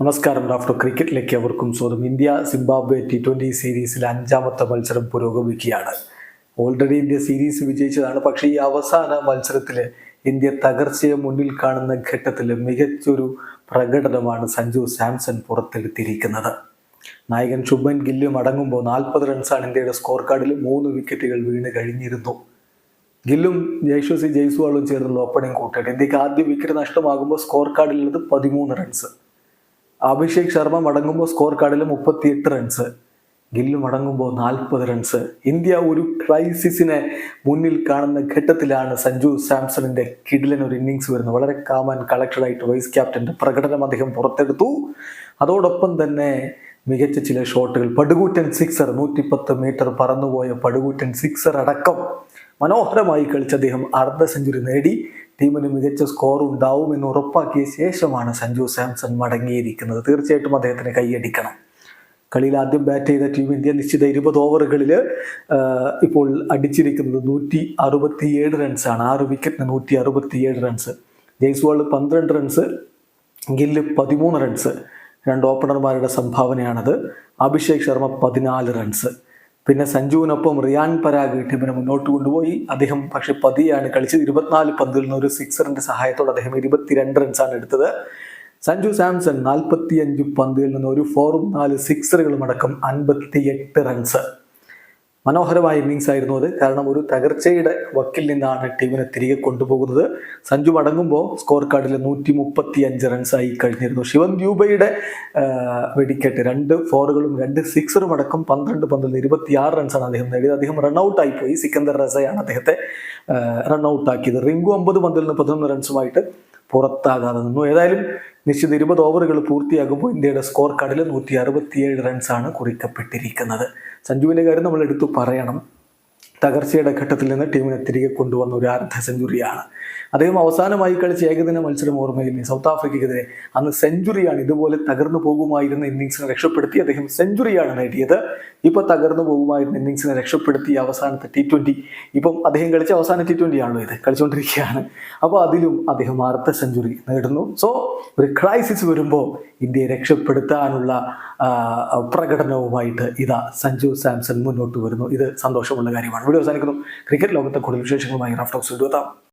നമസ്കാരം. ഡോക്ടർ ക്രിക്കറ്റിലേക്ക് അവർക്കും സ്വാഗതം. ഇന്ത്യ സിംബാബ്വെ ടി ട്വന്റി സീരീസിൽ അഞ്ചാമത്തെ മത്സരം പുരോഗമിക്കുകയാണ്. ഓൾറെഡി ഇന്ത്യ സീരീസ് വിജയിച്ചതാണ്. പക്ഷേ ഈ അവസാന മത്സരത്തിൽ ഇന്ത്യ തകർച്ചയെ മുന്നിൽ കാണുന്ന ഘട്ടത്തിൽ മികച്ചൊരു പ്രകടനമാണ് സഞ്ജു സാംസൺ പുറത്തെടുത്തിരിക്കുന്നത്. നായകൻ ശുഭൻ ഗില്ലും അടങ്ങുമ്പോൾ നാൽപ്പത് റൺസാണ് ഇന്ത്യയുടെ സ്കോർ കാർഡിൽ മൂന്ന് വിക്കറ്റുകൾ വീണ് കഴിഞ്ഞിരുന്നു. ഗില്ലും ജയ്ശ്വസി ജയ്സ്വാളും ചേർന്നുള്ള ഓപ്പണിംഗ് കൂട്ടിയിട്ട് ഇന്ത്യയ്ക്ക് ആദ്യ വിക്കറ്റ് നഷ്ടമാകുമ്പോൾ സ്കോർ കാർഡിലുള്ളത് പതിമൂന്ന് റൺസ്. അഭിഷേക് ശർമ്മ മടങ്ങുമ്പോൾ സ്കോർ കാർഡിൽ മുപ്പത്തിയെട്ട് റൺസ് ഗില്ല് മടങ്ങുമ്പോൾ നാൽപ്പത് റൺസ് ഇന്ത്യ ഒരു ക്രൈസിസിനെ മുന്നിൽ കാണുന്ന ഘട്ടത്തിലാണ് സഞ്ജു സാംസണിന്റെ കിഡിലൻ ഒരു ഇന്നിങ്സ് വരുന്നത്. വളരെ കാമൻ കളക്ടഡ് ആയിട്ട് വൈസ് ക്യാപ്റ്റന്റെ പ്രകടനം അദ്ദേഹം പുറത്തെടുത്തു. അതോടൊപ്പം തന്നെ മികച്ച ചില ഷോട്ടുകൾ പടുകൂറ്റൻ സിക്സർ നൂറ്റിപ്പത്ത് മീറ്റർ പറന്നുപോയ പടുകൂറ്റൻ സിക്സർ അടക്കം മനോഹരമായി കളിച്ച അദ്ദേഹം അർദ്ധ സെഞ്ചുറി നേടി. ടീമിന് മികച്ച സ്കോർ ഉണ്ടാവും എന്ന് ഉറപ്പാക്കിയ ശേഷമാണ് സഞ്ജു സാംസൺ മടങ്ങിയിരിക്കുന്നത്. തീർച്ചയായിട്ടും അദ്ദേഹത്തിന് കൈയടിക്കണം. കളിയിൽ ആദ്യം ബാറ്റ് ചെയ്ത ടീം ഇന്ത്യ നിശ്ചിത ഇരുപത് ഓവറുകളിൽ ഇപ്പോൾ അടിച്ചിരിക്കുന്നത് നൂറ്റി അറുപത്തിയേഴ് റൺസാണ് ആറ് വിക്കറ്റിന് നൂറ്റി അറുപത്തിയേഴ് റൺസ് ജയ്സ്വാൾ പന്ത്രണ്ട് റൺസ് ഗില്ല് പതിമൂന്ന് റൺസ് രണ്ട് ഓപ്പണർമാരുടെ സംഭാവനയാണത്. അഭിഷേക് ശർമ്മ പതിനാല് റൺസ് പിന്നെ സഞ്ജുവിനൊപ്പം റിയാൻ പരാഗ് ടീമിനെ മുന്നോട്ട് കൊണ്ടുപോയി. അദ്ദേഹം പക്ഷെ പതിയാണ് കളിച്ചത്. ഇരുപത്തിനാല് പന്തിൽ നിന്ന് ഒരു സിക്സറിന്റെ സഹായത്തോടെ അദ്ദേഹം ഇരുപത്തിരണ്ട് റൺസാണ് എടുത്തത്. സഞ്ജു സാംസൺ നാൽപ്പത്തി അഞ്ച് പന്തിൽ നിന്ന് ഒരു ഫോറും നാല് സിക്സറുകളും അടക്കം അൻപത്തി എട്ട് റൺസ് മനോഹരമായ ഇന്നിങ്സ് ആയിരുന്നു അത്. കാരണം ഒരു തകർച്ചയുടെ വക്കിൽ നിന്നാണ് ടീമിനെ തിരികെ കൊണ്ടുപോകുന്നത്. സഞ്ജു മടങ്ങുമ്പോൾ സ്കോർ കാർഡിൽ നൂറ്റി മുപ്പത്തി അഞ്ച് റൺസായി കഴിഞ്ഞിരുന്നു. ശിവൻ ദ്യൂബയുടെ വെടിക്കെട്ട്. രണ്ട് ഫോറുകളും രണ്ട് സിക്സറും അടക്കം പന്ത്രണ്ട് പന്തിൽ ഇരുപത്തിയാറ് റൺസാണ് അദ്ദേഹം നേടിയത്. അദ്ദേഹം റൺഔട്ട് പോയി. സിക്കന്ദർ റസയാണ് അദ്ദേഹത്തെ റൺഔട്ട് ആക്കിയത്. റിങ്കു അമ്പത് പന്തിൽ നിന്ന് പതിനൊന്ന് റൺസുമായിട്ട് പുറത്താകാതെ നിന്നു ഏതായാലും നിശ്ചിത ഇരുപത് ഓവറുകൾ പൂർത്തിയാകുമ്പോൾ ഇന്ത്യയുടെ സ്കോർ കാർഡിൽ നൂറ്റി അറുപത്തിയേഴ് റൺസാണ് കുറിക്കപ്പെട്ടിരിക്കുന്നത്. സഞ്ജുവിന്റെ കാര്യം നമ്മൾ എടുത്തു പറയണം. തകർച്ചയുടെ ഘട്ടത്തിൽ നിന്ന് ടീമിനെ തിരികെ കൊണ്ടുവന്ന ഒരു അർദ്ധ സെഞ്ചുറിയാണ്. അദ്ദേഹം അവസാനമായി കളിച്ച ഏകദിന മത്സരം ഓർമ്മയില്ലേ? സൗത്ത് ആഫ്രിക്കയ്ക്കെതിരെ അന്ന് സെഞ്ചുറിയാണ് ഇതുപോലെ തകർന്നു പോകുമായിരുന്ന ഇന്നിങ്സിനെ രക്ഷപ്പെടുത്തി അദ്ദേഹം സെഞ്ചുറിയാണ് നേടിയത്. ഇപ്പൊ തകർന്നു പോകുമായിരുന്ന ഇന്നിങ്സിനെ രക്ഷപ്പെടുത്തി അവസാനത്തെ ടി ട്വന്റി ഇപ്പം അദ്ദേഹം കളിച്ച അവസാന ടി ട്വന്റി ആണല്ലോ ഇത് കളിച്ചുകൊണ്ടിരിക്കുകയാണ് അപ്പോൾ അതിലും അദ്ദേഹം അർദ്ധ സെഞ്ചുറി നേടുന്നു. സോ ഒരു ക്രൈസിസ് വരുമ്പോൾ ഇന്ത്യയെ രക്ഷപ്പെടുത്താനുള്ള പ്രകടനവുമായിട്ട് ഇതാ സഞ്ജു സാംസൺ മുന്നോട്ട് വരുന്നു. ഇത് സന്തോഷമുള്ള കാര്യമാണ്. അവസാനിക്കുന്നു. ക്രിക്കറ്റ് ലോകത്തെ കൂടുതൽ വിശേഷങ്ങളുമായി റാഫ്റ്റോക്സ് എത്താം.